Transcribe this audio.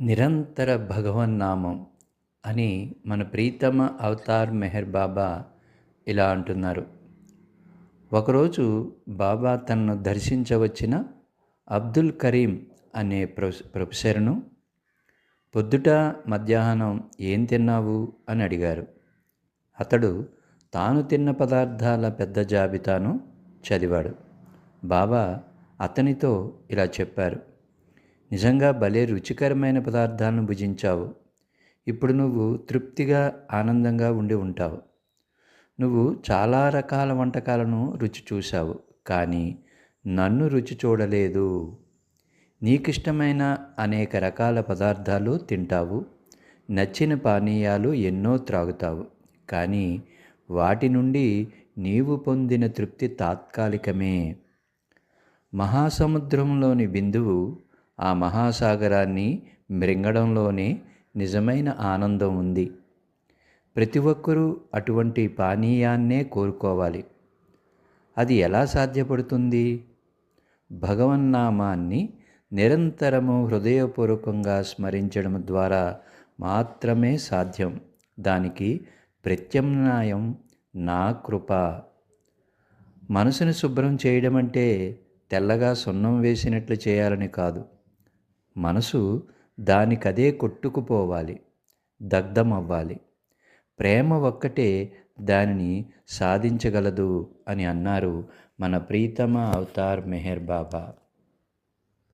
నిరంతర భగవన్నామం అని మన ప్రీతమ అవతార్ మెహర్ బాబా ఇలా అంటున్నారు. ఒకరోజు బాబా తనను దర్శించవచ్చిన అబ్దుల్ కరీం అనే ప్రొఫెసర్ను పొద్దుట మధ్యాహ్నం ఏం తిన్నావు? అని అడిగారు. అతడు తాను తిన్న పదార్థాల పెద్ద జాబితాను చదివాడు. బాబా అతనితో ఇలా చెప్పారు. నిజంగా భలే రుచికరమైన పదార్థాలను భుజించావు. ఇప్పుడు నువ్వు తృప్తిగా ఆనందంగా ఉండి ఉంటావు. నువ్వు చాలా రకాల వంటకాలను రుచి చూశావు కానీ నన్ను రుచి చూడలేదు. నీకిష్టమైన అనేక రకాల పదార్థాలు తింటావు. నచ్చిన పానీయాలు ఎన్నో త్రాగుతావు కానీ వాటి నుండి నీవు పొందిన తృప్తి తాత్కాలికమే. మహాసముద్రంలోని బిందువు ఆ మహాసాగరాన్ని మృంగడంలోనే నిజమైన ఆనందం ఉంది. ప్రతి ఒక్కరూ అటువంటి పానీయాన్నే కోరుకోవాలి. అది ఎలా సాధ్యపడుతుంది? భగవన్నామాన్ని నిరంతరము హృదయపూర్వకంగా స్మరించడం ద్వారా మాత్రమే సాధ్యం. దానికి ప్రత్యామ్నాయం నా కృప. మనసును శుభ్రం చేయడం అంటే తెల్లగా సున్నం వేసినట్లు చేయాలని కాదు. మనసు దానికదే కొట్టుకుపోవాలి దగ్ధమవ్వాలి. ప్రేమ ఒక్కటే దానిని సాధించగలదు అని అన్నారు మన ప్రీతమ అవతార్ మెహర్ బాబా.